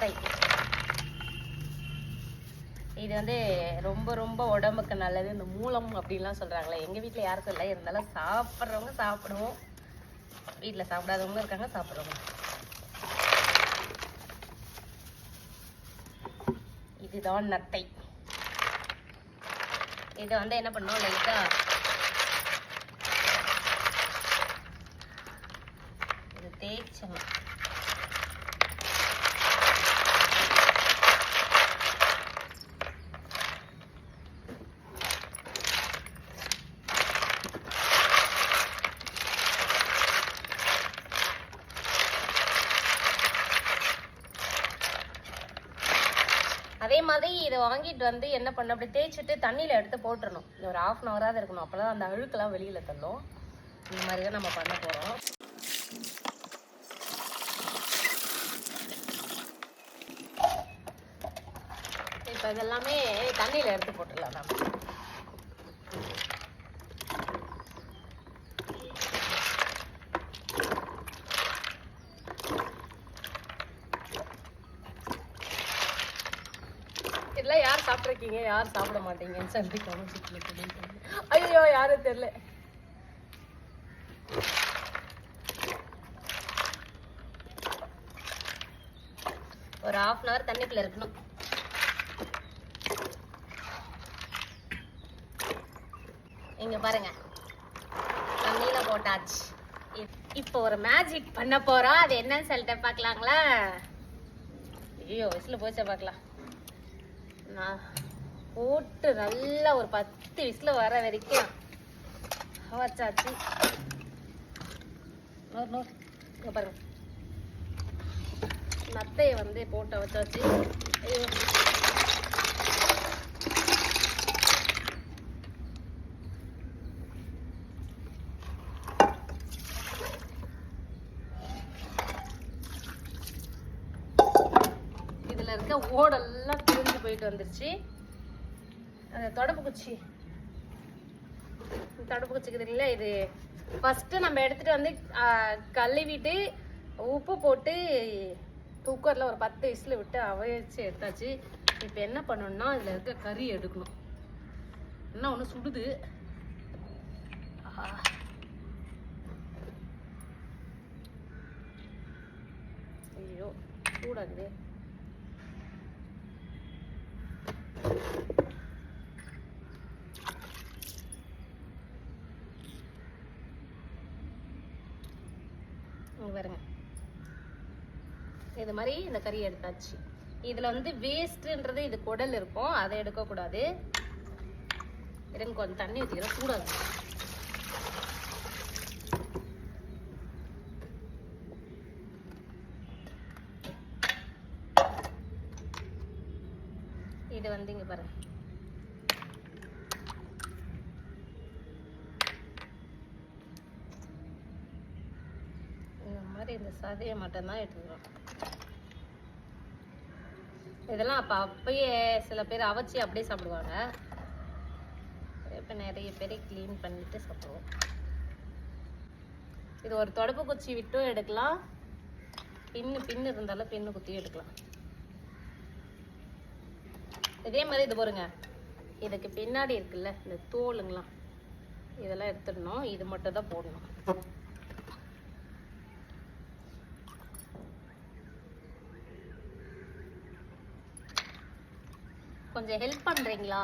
நத்தை இது வந்து ரொம்ப ரொம்ப உடம்புக்கு நல்லது. இந்த மூலம் அப்படின்லாம் சொல்கிறாங்களே எங்கள் வீட்டில் யாருக்கும் இல்லை. இருந்தாலும் சாப்பிட்றவங்க சாப்பிடுவோம். வீட்டில் சாப்பிடாதவங்களும் இருக்காங்க சாப்பிட்றவங்க இதுதான் நத்தை. இதை வந்து என்ன பண்ணோம் லைட்டா இது தேய்ச்சணும் அதே மாதிரி இதை வாங்கிட்டு வந்து என்ன பண்ண அப்படி தேய்ச்சிட்டு தண்ணியில் எடுத்து போட்டுடணும் இது ஒரு ஆஃப் அன் ஹவராக இருக்கணும். அப்போ தான் அந்த அழுக்கெல்லாம் வெளியில் தள்ளும். இந்த மாதிரி தான் நம்ம பண்ண போகிறோம் இப்போ இதெல்லாமே தண்ணியில் எடுத்து போட்டுடலாம். நம்ம யார் சாப்பிட்ருக்கீங்க யார் சாப்பிட மாட்டீங்கன்னு சொல்லி கமெண்ட் ஐயோ யாரும் தெரியல. ஒரு ஹாஃப் அன் ஹவர் தண்ணிக்குள்ள இருக்கணும். இங்க பாருங்க. தண்ணியில போட்டாச்சு. இப்- இப்போ ஒரு மேஜிக் பண்ண போறோம். அது என்னன்னு சொல்லிட்டு பார்க்கலாங்களா? ஐயோ விசில் போச்சா பார்க்கலாம். நான் போட்டு நல்லா ஒரு பத்து விசில் வர வரைக்கும் வச்சாச்சு நூறு நூறு பாருங்க. நத்தையை வந்து போட்டு வச்சாச்சு ஐயோ இதுல இருக்க ஓடெல்லாம் பிரிஞ்சு வந்துருச்சு. அந்த தொடப்பு குச்சி. தொடப்பு குச்சிக்கு தெரியல இது. ஃபஸ்ட்டு நம்ம எடுத்துகிட்டு வந்து கழுவிட்டு உப்பு போட்டு குக்கரில் ஒரு பத்து விசில் விட்டு அவைச்சு எடுத்தாச்சு. இப்போ என்ன பண்ணணும்னா இதில் இருக்க கறி எடுக்கணும். என்ன ஒன்று சுடுது. ஐயோ சூடாகுது இங்க பாருங்க. இது மாதிரி இந்த கறி எடுத்தாச்சு. இதுல வந்து வேஸ்ட்ன்றது இது குடல் இருக்கும். அதை எடுக்கக்கூடாது. இருங்க கொஞ்சம் தண்ணி ஊற்றிக்கிறேன் சூடாக இது வந்து இங்க பாருங்க. இந்த சதையை மட்டும்தான் எடுத்துக்கிறோம். இதெல்லாம் அப்போ அப்பயே சில பேர் அவச்சி அப்படியே சாப்பிடுவாங்க. இப்போ நிறைய பேர் க்ளீன் பண்ணிட்டு சாப்பிடுவோம். இது ஒரு தொடப்பு குச்சி விட்டும் எடுக்கலாம். பின்னு பின்னு இருந்தாலும் பின்னு குத்தியும் எடுக்கலாம். இதே மாதிரி இது பாருங்க. இதுக்கு பின்னாடி இருக்குல்ல இந்த தோலுங்களாம் இதெல்லாம் எடுத்துடணும். இது மட்டும் தான் போடணும். கொஞ்சம் ஹெல்ப் பண்றீங்களா?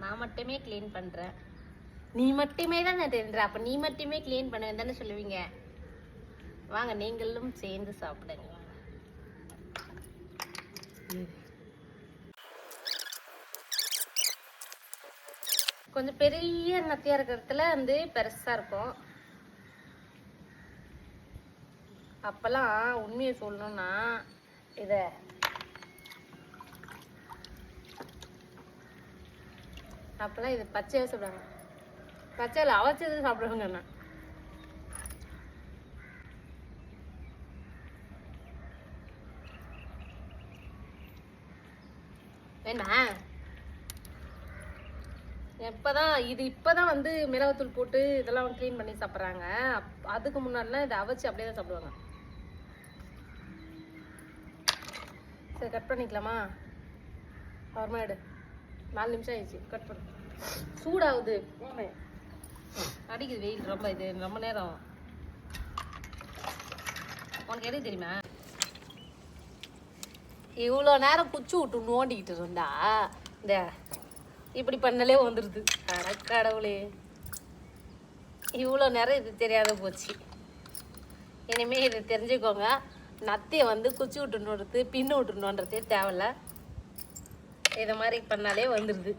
நான் மட்டுமே க்ளீன் பண்றேன். நீ மட்டுமே தான் தெரியுற அப்ப நீ மட்டுமே க்ளீன் பண்ண தானே சொல்லுவீங்க. வாங்க நீங்களும் சேர்ந்து சாப்பிடுங்க. கொஞ்சம் பெரிய நத்தியா இருக்கிறதுல வந்து பெருசா இருக்கும். அப்பெல்லாம் உண்மையை சொல்லணும்னா இதை அப்போல்லாம் இது பச்சையாக சாப்பிடுவாங்க. பச்சையில் அவச்சது சாப்பிடுவாங்க நான் வேணா எப்போதான் இது இப்போதான் வந்து மிளகுத்தூள் போட்டு இதெல்லாம் க்ளீன் பண்ணி சாப்பிட்றாங்க. அதுக்கு முன்னாடிலாம் இதை அவைச்சு அப்படியே தான் சாப்பிடுவாங்க. சரி கட் பண்ணிக்கலாமா? அப்புறமா எடு. நாலு நிமிஷம் ஆயிடுச்சு. கட் பண்ணு. சூடாகுது. அடிக்குது வெயில். ரொம்ப இது. ரொம்ப நேரம். உனக்கு எது தெரியுமா? இவ்வளோ நேரம் குச்சி விட்டு நோண்டிக்கிட்டு இருந்தா இந்த இப்படி பண்ணலே வந்துடுது அட கடவுளே. இவ்வளோ நேரம் இது தெரியாத போச்சு. இனிமேல் இது தெரிஞ்சுக்கோங்க. நத்தையை வந்து குச்சி விட்டுணுன்றது பின்னு விட்டுணுன்றதே தேவையில்ல. இதை மாதிரி பண்ணாலே வந்துடுது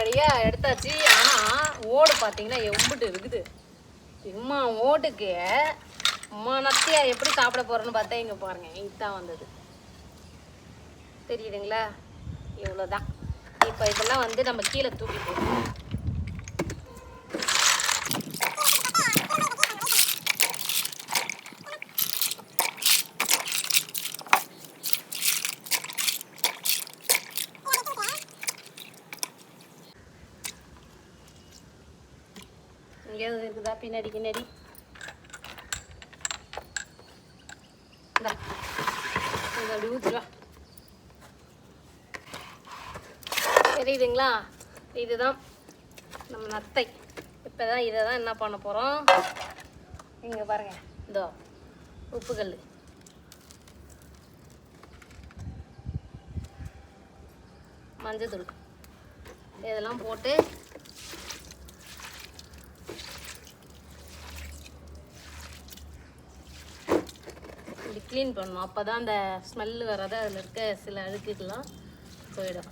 ஒரு வழியா எடுத்தாச்சு. ஆனா ஓடு பார்த்தீங்கன்னா எம்பிட்டு இருக்குது. இம்மா ஓட்டுக்கு அம்மா நத்தியா எப்படி சாப்பிட போறேன்னு பார்த்தா இங்க பாருங்க இதுதான் வந்தது. தெரியுதுங்களா? இவ்வளோதான் இப்போ இதெல்லாம் வந்து நம்ம கீழே தூக்கி போடுவோம் எங்கேயாவது இருக்குதா? பின்னாடி பின்னாடி இந்தா. அப்படி தெரியுதுங்களா? இதுதான் நம்ம நத்தை. இப்போ தான் இதை தான் என்ன பண்ண போகிறோம் இங்கே பாருங்க. இதோ உப்புக்கல் மஞ்சத்தூள். இதெல்லாம் போட்டு இப்படி க்ளீன் பண்ணணும். அப்போ தான் அந்த ஸ்மெல்லு வராது அதில் இருக்க சில அழுக்குக்கெல்லாம் போயிடும்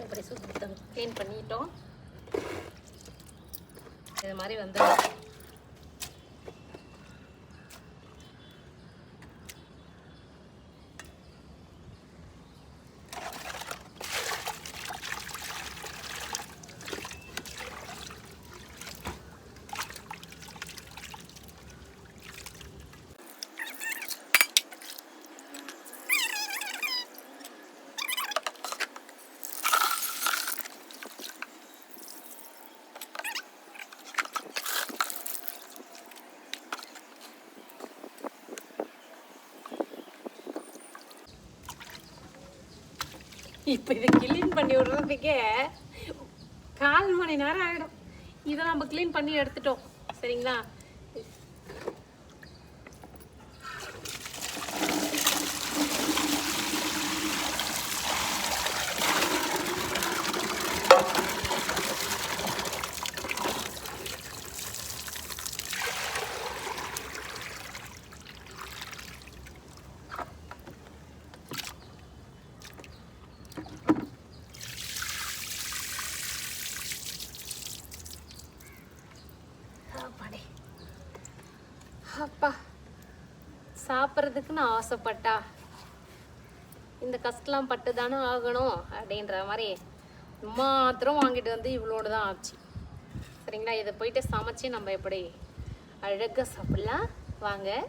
இப்படி சுத்தம். க்ளீன் பண்ணிட்டோம். இது மாதிரி வந்து இப்போ இதை க்ளீன் பண்ணி விடுறதுக்கே கால் மணி நேரம் ஆகிடும் இதை நம்ம க்ளீன் பண்ணி எடுத்துட்டோம். சரிங்களா அப்பாடி அப்பா சாப்பிட்றதுக்குன்னு ஆசைப்பட்டா. இந்த கஷ்டலாம் பட்டு தானே ஆகணும் அப்படின்ற மாதிரி மாத்திரம் வாங்கிட்டு வந்து இவ்வளோடு தான் ஆச்சு. சரிங்களா? இதை போயிட்டு சமைச்சு நம்ம எப்படி அழகாக சாப்பிட்லாம்? வாங்க.